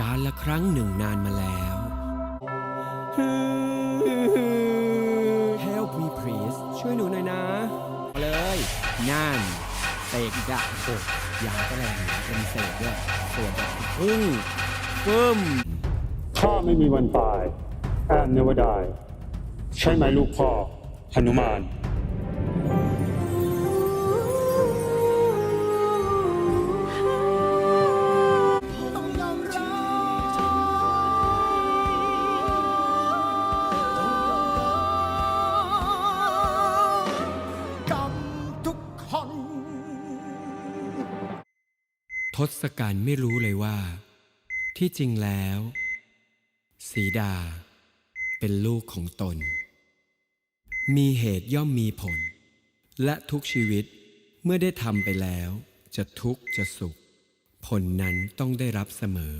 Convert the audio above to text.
การละครั้งหนึ่งนานมาแล้ว Help me please ช่วยหนูหน่อยนะเอาเลยนั่นเสกอีกอะโอ้ยาก็แรงอยู่เป็นเสกด้วยสวดแบบพึ่งปึ้มข้าไม่มีวันตาย and never die ใช่ไหมลูกพ่อหนุมาน ทศกัณฐ์ไม่รู้เลยว่า ที่จริงแล้ว สีดา เป็นลูกของตน มีเหตุย่อมมีผล และทุกชีวิตเมื่อได้ทำไปแล้ว จะทุกข์จะสุข ผลนั้นต้องได้รับเสมอ